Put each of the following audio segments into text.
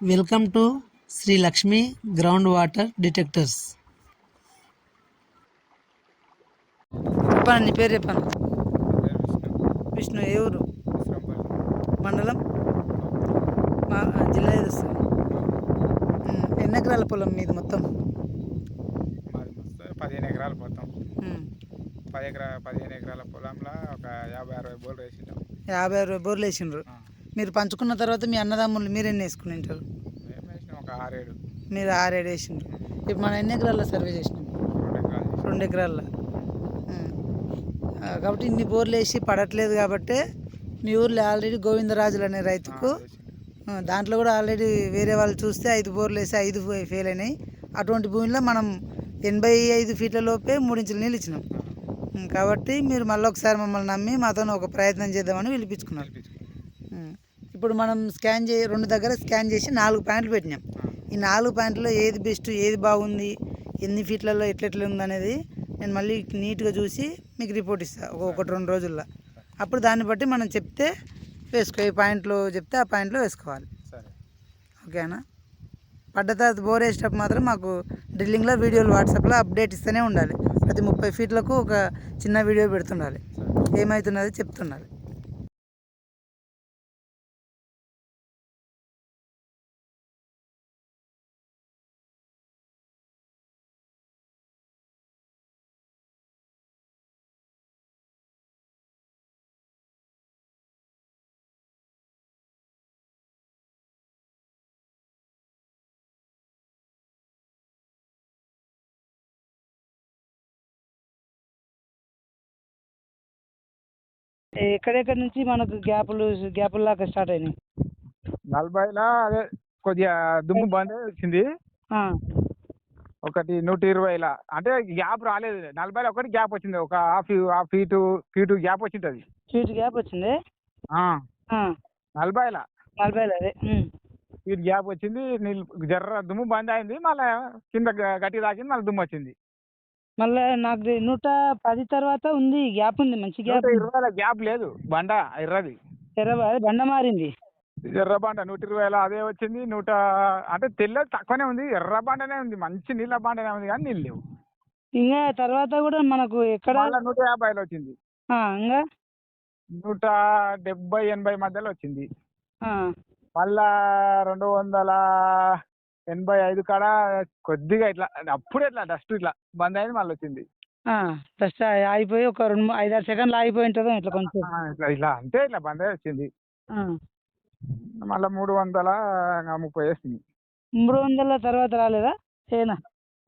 Welcome to Sri Lakshmi ground water detectors చెప్పండి నీ పేరు చెప్పండి. పేరు విష్ణు. ఏ ఊరు? మండలం? మా జిల్లా ఏది వస్తుంది? ఎన్ని ఎకరాల పొలం మీది మొత్తం? పదిహేను ఎకరాలు పోతాం ఉమ్, పది ఎకరా పదిహేను ఎకరాల పొలంలో ఒక యాభై అరవై బోర్లు వేసింటాం యాభై అరవై బోర్లు వేసిండ్రు. మీరు పంచుకున్న తర్వాత మీ అన్నదమ్ములు మీరు ఎన్ని వేసుకుని ఉంటారు మీరు ఆరేడు వేసిండ్రు. ఇప్పుడు మనం ఎన్ని ఎకరాల సర్వే చేసినాం? రెండు ఎకరాలు చేసినాం. రెండు ఎకరాల కాబట్టి ఇన్ని బోర్లు వేసి పడట్లేదు కాబట్టి మీ ఊర్లో ఆల్రెడీ గోవిందరాజులు అనే రైతుకు దాంట్లో కూడా ఆల్రెడీ వేరే వాళ్ళు చూస్తే ఐదు బోర్లు వేసి ఐదు ఫెయిల్ అయినాయి. అటువంటి భూమిలో మనం ఎనభై ఐదు ఫీట్ల లోపే మూడించులు నీళ్ళు ఇచ్చినాం. కాబట్టి మీరు మళ్ళీ ఒకసారి మమ్మల్ని నమ్మి మాతో ఒక ప్రయత్నం చేద్దామని పిలిపించుకున్నారు. ఇప్పుడు మనం స్కాన్ చే రెండు దగ్గర స్కాన్ చేసి నాలుగు పాయింట్లు పెట్టినాం. ఈ నాలుగు పాయింట్లో ఏది బెస్ట్ ఏది బాగుంది ఎన్ని ఫీట్లలో ఎట్లెట్లా ఉంది అనేది నేను మళ్ళీ నీట్గా చూసి మీకు రిపోర్ట్ ఇస్తాను ఒకటి రెండు రోజుల్లో. అప్పుడు దాన్ని బట్టి మనం చెప్తే వేసుకో ఏ పాయింట్లో చెప్తే ఆ పాయింట్లో వేసుకోవాలి. సరే. ఓకేనా? పడ్డ తర్వాత బోర్ వేసేటప్పుడు మాత్రం మాకు డ్రిల్లింగ్లో వీడియోలు వాట్సాప్లో అప్డేట్ ఇస్తూనే ఉండాలి. ప్రతి ముప్పై ఫీట్లకు ఒక చిన్న వీడియో పెడుతుండాలి. ఏమవుతున్నది చెప్తుండాలి. ఎక్కడెక్కడ నుంచి మనకు గ్యాపులు గ్యాపుల దాకా స్టార్ట్ అయినాయి? నలభైలో అదే కొద్దిగా దుమ్ము బంద్ వచ్చింది ఒకటి నూట ఇరవైలా. అంటే గ్యాప్ రాలేదు. నలభైలో ఒకటి గ్యాప్ వచ్చింది. ఒక half half feet feet gap వచ్చింటుంది feet gap వచ్చింది? నలభైలా. నలభైలో అదే. ఫీట్ గ్యాప్ వచ్చింది. నీళ్ళు జర్ర దుమ్ము బంద్ అయింది మళ్ళీ కింద గట్టి తాకింది మళ్ళీ దుమ్ము వచ్చింది. మళ్ళీ నాకు నూట పది తర్వాత ఉంది గ్యాప్ ఉంది మంచి నూట గ్యాప్ ఇరవైల గ్యాప్ లేదు బండ ఎర్రది. ఎర్ర అదే బండ మారింది. ఎర్ర బండ నూట ఇరవైల అదే వచ్చింది నూట అంటే తెల్లది తక్కువనే ఉంది ఎర్ర బండనే ఉంది మంచి నీళ్ళ బండనే ఉంది కానీ నీళ్ళు లేవు. ఇంకా తర్వాత కూడా మనకు ఎక్కడ నూట యాభైలో వచ్చింది. ఇంకా నూట డెబ్బై ఎనభై మధ్యలో వచ్చింది. మళ్ళా రెండు వందల ఎనభై ఐదు కాడ కొద్దిగా ఇట్లా అప్పుడే ఇట్లా డస్ట్ ఇట్లా బంద్ అయింది మళ్ళీ వచ్చింది. ఆ, జస్ట్ ఆగిపోయి ఒక రెండు మూ- ఐదారు సెకండ్లు ఆగిపోయి ఉంటుందో ఇట్లా కొంచెం. ఇట్లా ఇట్లా అంటే ఇట్లా బంద్ అయి వచ్చింది. ఆ. మళ్ళీ మూడు వందల ముప్పై వేసింది. మూడు వందల తర్వాత రాలేదా? ఏనా?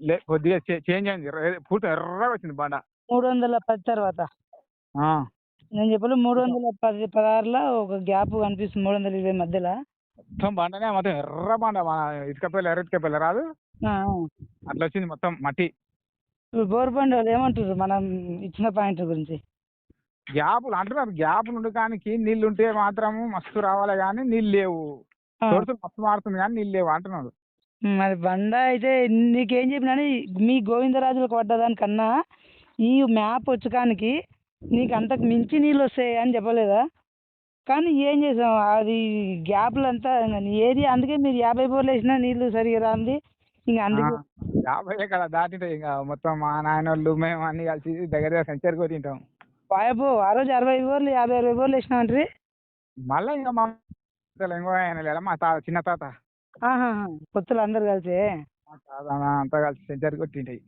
లే కొద్దిగా చేంజ్ అయింది. ఎర్ర- పూర్తి ఎర్రగా వచ్చింది బండ. మూడు వందల పది తర్వాత? ఆ, నేను చెప్పలు మూడు వందల పది పదహారులో ఒక గ్యాప్ కనిపిస్తుంది మూడు వందల ఇరవై మధ్యలో. మొత్తం బండనే మొత్తం ఎర్ర బండ మన ఇటుక పిల్ల ఎర్ర ఇటుక పిల్ల రాదు. అట్లా వచ్చింది మొత్తం మట్టి. బోర్ బండి వాళ్ళు ఏమంటారు మనం ఇచ్చిన పాయింట్ గురించి? గ్యాపులు అంటున్నారు. గ్యాపులు ఉండు కానీ నీళ్ళు ఉంటే మాత్రం మస్తు రావాలి కానీ నీళ్ళు లేవు. ఆ. సోర్సులు మస్తు మారుతుంది కానీ నీళ్ళు లేవు అంటున్నారు. మరి బండ అయితే నీకేం చెప్పినా మీ గోవిందరాజులకు పడ్డదానికన్నా ఈ మ్యాప్ వచ్చకానికి నీకు అంతకు మించి నీళ్ళు వస్తాయి అని చెప్పలేదా? కానీ ఏం చేసాం? అది గ్యాప్లు అంతా ఏరియా అందుకే మీరు యాభై బోర్లు వేసినా నీళ్ళు సరిగా రాంది. ఇంకా అందుకే యాభై ఎక్కడ దాటితే ఇంకా మొత్తం మా నాయన వాళ్ళు మేము అన్ని కలిసి దగ్గర దగ్గర సెంచరీ కూడా తింటాం. బాయబో ఆ రోజు అరవై బోర్లు యాభై అరవై బోర్లు వేసినామంటారు మళ్ళీ ఇంకా మా ఇంకో ఆయన లేడా? మా తాత చిన్న తాత. కొత్తలు అందరు కలిసి? అంతా కలిసి సెంచరీ కొట్టింటాయి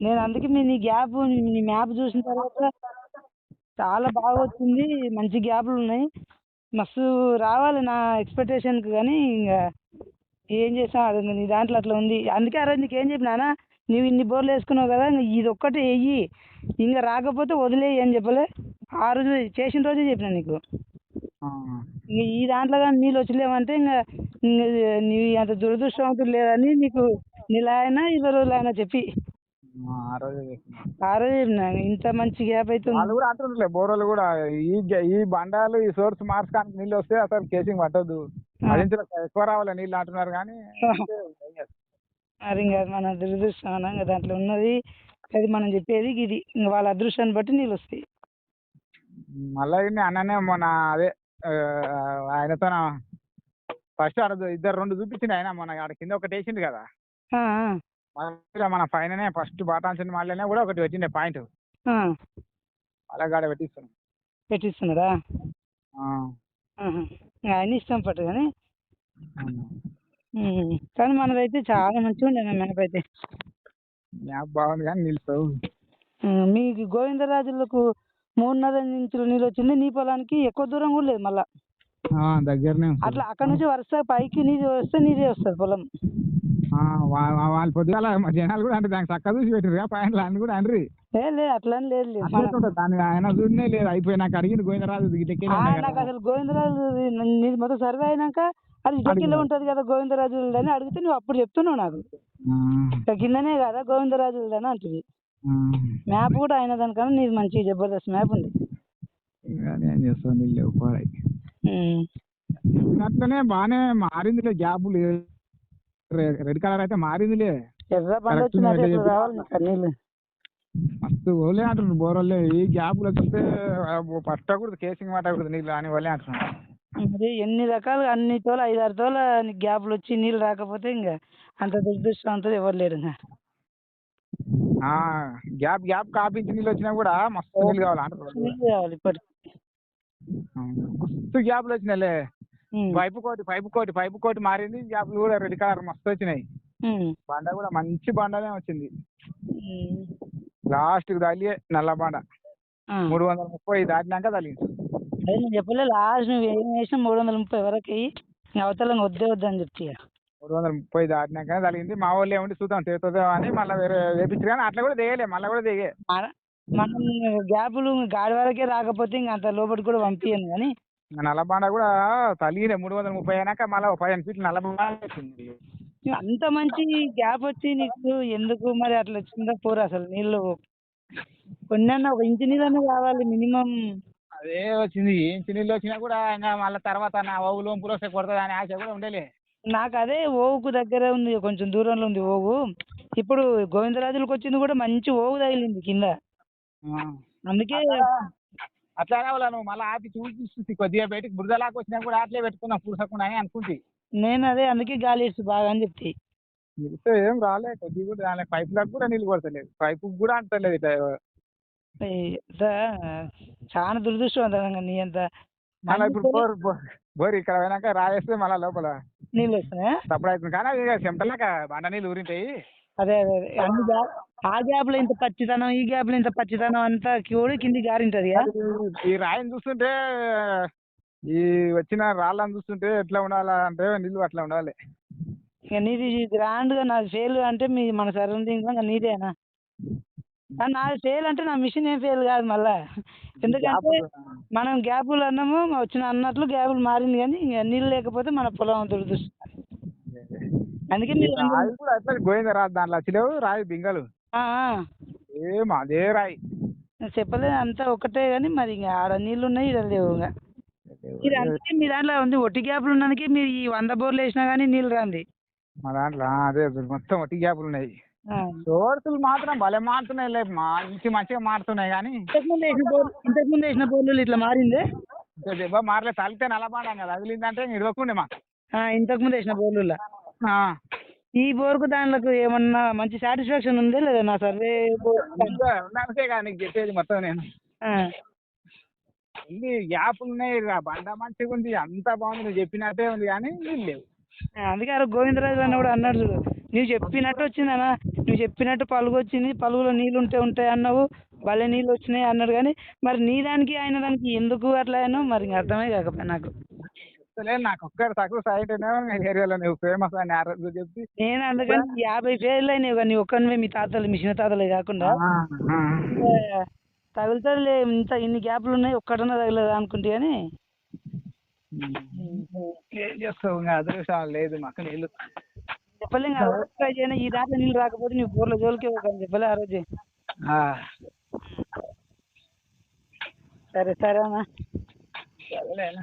నేను అందుకే మీ నీ గ్యాప్ నీ మ్యాప్ చూసిన తర్వాత చాలా బాగా వచ్చింది. మంచి గ్యాప్లు ఉన్నాయి. మస్తు రావాలి నా ఎక్స్పెక్టేషన్కి కానీ ఇంకా ఏం చేసాం అది నీ దాంట్లో అట్లా ఉంది. అందుకే ఆ రోజు నీకు ఏం చెప్పినానా నువ్వు ఇన్ని బోర్లు వేసుకున్నావు కదా ఇంకా ఇది ఒక్కటే వెయ్యి ఇంకా రాకపోతే వదిలేయి అని చెప్పలే. ఆ రోజు చేసిన రోజే చెప్పిన నీకు. ఈ దాంట్లో కానీ నీళ్ళు వచ్చలేమంటే ఇంకా ఇంక నీ అంత దురదృష్టవంతులు లేదని నీకు ఇరవై రోజులు అయినా చెప్పి. ఆ, రోజే చేసినాం. ఆ రోజు చెప్పిన ఇంత మంచి గ్యాప్ అయితే వాళ్ళు కూడా అంటుండ్రులే బోరోలు కూడా ఈ గ- ఈ బండాలు ఈ సోర్స్ మార్చడానికి నీళ్ళు వస్తే అసలు కేసింగ్ పట్టదు మరింత ఎక్కువ రావాలి నీళ్ళు అంటున్నారు కానీ మరి ఇంకా మన దురదృష్టం అన్నా ఇంకా దాంట్లో ఉన్నది. అది మనం చెప్పేది ఇది. ఇంకా వాళ్ళ అదృష్టాన్ని బట్టి నీళ్ళు వస్తాయి. మళ్ళీ అన్ననే మొన్న అదే ఆ, ఆయనతో ఫస్ట్ ఆడ ఇద్దరు రెండు చూపించింది ఆయన మన ఆడ కింద ఒకటి వేసిండు కదా. ఆ, ఆ, మన పైననే ఫస్ట్ బాటాంచిన మళ్ళీనే కూడా ఒకటి పెట్టిండే పాయింట్. ఆ. అలా గాడ పెట్టిస్తున్నాం పెట్టిస్తున్నారా. ఆయన ఇష్టం పట్టు కానీ. కానీ మనదైతే చాలా మంచిగా ఉండే మ్యాప్ బాగుంది కానీ నిలుస్తావు మీకు గోవిందరాజులకు మూడున్నర ఇంచుల నీళ్ళు వచ్చింది నీ పొలానికి ఎక్కువ దూరం కూడా లేదు మళ్ళా. దగ్గరనే. అట్లా అక్కడ నుంచి వరుస పైకి నీరు వస్తే నీరే వస్తుంది పొలం. వాళ్ళు పొద్దుగాల జనాలు కూడా అంటే దానికి చక్క చూసి పెట్టిరు పాయింట్లు అని కూడా లేదు అట్లా లేదు లేదు దాన్ని ఆయన చూడనే లేదు అయిపోయి నాకు అడిగింది గోవిందరాజు నాకు అసలు గోవిందరాజు నీది మొత్తం సర్వే అయినాక అది ఇటకిలో ఉంటది కదా గోవిందరాజు అని అడిగితే నువ్వు అప్పుడు చెప్తున్నావు నాకు. కిందనే కదా గోవిందరాజు అని అంటుంది. మ్యాప్ కూడా అయిన దానికన్నా నీది మంచి జబర్దస్త్ మ్యాప్ ఉంది. ఏం చేస్తాను. అట్లనే బాగానే మారిందిలే గ్యాప్ రెడ్ కలర్ అయితే మారిందిలే. ఎర్ర బండ రావాలి మస్తు ఓలే అంటున్నారు బోరోళ్ళే. ఈ గ్యాప్లో చూస్తే పట్టకూడదు కేసింగ్ పట్టకూడదు నీళ్ళు అని వాళ్ళే అంటున్నారు. మరి ఎన్ని రకాలుగా అన్ని తోల ఐదు ఆరు తోల గ్యాప్లు వచ్చి నీళ్ళు రాకపోతే ఇంకా అంత దురదృష్టం అంతా ఎవరు లేరు గ్యాప్ గ్యాప్ కాపించి నీళ్ళు వచ్చినా కూడా మస్తు నీళ్ళు కావాలి అంటారు ఇప్పటికి. మస్తు గ్యాప్లు వచ్చినాయిలే. పైపు కోటి పైపు కోటి పైపు కోటి మారింది గ్యాప్లు కూడా రెడ్ కలర్ మస్తు వచ్చినాయి. బండ కూడా మంచి బండనే వచ్చింది. లాస్ట్ తలియే నల్ల బండ. మూడు వందల ముప్పై దాటినాక తలిగింది అదే నేను చెప్పలే లాస్ట్ నువ్వు ఏం చేసినా మూడు వందల ముప్పై వరకు అవతల వద్దే వద్దని చెప్తే ఇక. మూడు వందల ముప్పై దాటినాక తలిగింది మా వాళ్ళు ఏమంటే చూద్దాం తీరుతుందో అని మళ్ళీ వేరే వేపించారు కానీ అట్లా కూడా దిగలే మళ్ళీ కూడా దిగే మన- మనం గ్యాపులు గాడి వరకే రాకపోతే ఇంకా అంత లోపలికి కూడా పంపించను కానీ నల్ల బండ కూడా తలిగిన మూడు వందల ముప్పై అయినాక మళ్ళీ పదిహేను ఫీట్లు నల్ల బండ వచ్చింది అంత మంచి గ్యాప్ వచ్చి నీకు ఎందుకు మరి అట్లా వచ్చిందో పోరు అసలు నీళ్ళు. కొన్ని ఒక ఇంచు నీళ్ళన్నా కావాలి మినిమం. అదే వచ్చింది. ఏం నీళ్ళు వచ్చినా కూడా ఇంకా మళ్ళీ తర్వాత నా ఓవు లోంపులు వస్తే కొడుతుంది అనే ఆశ కూడా ఉండేలే. నాకు అదే ఓవుకు దగ్గర ఉంది కొంచెం దూరంలో ఉంది ఓవు. ఇప్పుడు గోవిందరాజులకు వచ్చింది కూడా మంచి ఓవు తగిలింది కింద. అందుకే అట్లా రావాలా నువ్వు? మళ్ళీ ఆపి చూసి కొద్దిగా బయటకు బురదలాగా వచ్చినా కూడా అట్లే పెట్టుకున్నాం పూసకుండా అని అనుకుంది నేను అదే అందుకే గాలి వేస్తు బాగా అని చెప్తే మిగతా ఏం రాలే కొద్దిగా కూడా రాలే. పైపులకు కూడా నీళ్ళు కొడతలేదు. పైపు కూడా అంటలేదు ఇట్లా. చాలా దురదృష్టవంతంగా నీ అంత మళ్ళీ ఇప్పుడు బోర్ బోర్ ఇక్కడ పోయినాక రాయేస్తే మళ్ళీ లోపల. నీళ్ళు వస్తున్నాయా? తప్పుడు అవుతుంది. కానీ ఇక చెమటలాక బండ నీళ్ళు ఊరింటాయి. అదే అదే అదే. అన్ని గ్యాప్ ఆ గ్యాప్లో ఇంత పచ్చితనం ఈ గ్యాప్లో ఇంత పచ్చితనం అంతా కూడా కింది గారింటది ఈ రాయిని చూస్తుంటే ఈ వచ్చిన రాళ్ళని చూస్తుంటే ఎట్లా ఉండాలా అంటే నీళ్ళు అట్లా ఉండాలి. ఇక నీది గ్రాండ్గా నాది ఫెయిల్ అంటే మీ మన సరౌండింగ్లో నీదేనా? నాది ఫెయిల్ అంటే నా మిషన్ ఏం ఫెయిల్ కాదు మళ్ళా. ఎందుకంటే మనం గ్యాపులు అన్నాము వచ్చిన అన్నట్లు గ్యాపులు మారింది కానీ ఇక నీళ్ళు లేకపోతే మన పొలం దురదృష్టం అందుకే మీరు రాయి కూడా అట్లా గోవింద రా దాంట్లో వచ్చిలేవు రాయి బింగలు. ఏం అదే రాయి. చెప్పలేదు అంతా ఒకటే కానీ మరి ఇంకా ఆడ నీళ్ళు ఉన్నాయి ఈడ లేవు ఇంకా మీరు అందుకే మీ దాంట్లో ఉంది ఒట్టి గ్యాపులు ఉన్నందుకే మీరు ఈ వంద బోర్లు వేసినా కానీ నీళ్ళు రాంది. మా దాంట్లో అదే మొత్తం ఒట్టి గ్యాపులు ఉన్నాయి. సోర్సులు మాత్రం భలే మారుతున్నాయి లే మంచి మంచిగా మారుతున్నాయి కానీ ఇంతకుముందు వేసిన బోర్లు ఇంతకుముందు వేసిన బోర్లు ఇట్లా మారిందే? దెబ్బ మారలే తలితే నల్లబాడాం కదా అదిలిందంటే ఇడవకుండే మా ఆ, ఇంతకుముందు వేసిన బోర్లు. ఈ బోర్కు దాంట్లో ఏమన్నా మంచి సాటిస్ఫాక్షన్ ఉందే లేదా నా సర్వే నీకు చెప్పేది మొత్తం నేను. ఆ. ఇన్ని గ్యాపులు ఉన్నాయి బండ మంచిగా ఉంది అంతా బాగుంది నువ్వు చెప్పినట్టే ఉంది కానీ నీళ్ళు లేవు. అందుకే రోజు గోవిందరాజు అన్న కూడా అన్నాడు చూడు నువ్వు చెప్పినట్టు వచ్చిందన్న నువ్వు చెప్పినట్టు పలుగు వచ్చింది పలుగులో నీళ్ళు ఉంటే ఉంటాయి అన్నావు భలే నీళ్ళు వచ్చినాయి అన్నాడు కానీ మరి నీ దానికి ఆయన దానికి ఎందుకు అట్లా అయినా మరి అర్థమే కాకపోయా నాకు. అసలే నాకు ఒక్కటి తక్కువ సైట్ ఏరియాలో నువ్వు ఫేమస్ అని ఆ రోజు చెప్పి నేను అందుకని యాభై ఫెయిల్ అయినాయి కానీ ఒక్కనివే మీ తాతలు మీ చిన్న తాతలే కాకుండా. తగులుతుంది ఇంత ఇన్ని గ్యాప్లు ఉన్నాయి ఒక్కటన్నా తగలేదు అనుకుంటే కానీ ఏం చేస్తావు? ఇంకా అదృష్టం లేదు మాకు నీళ్ళు. చెప్పలే ట్రై చేయను ఈ దాంట్లో నీళ్ళు రాకపోతే నీ బోర్ల జోలికి చెప్పలే ఆ రోజు. సరే సరే అన్న. సరేలేనా.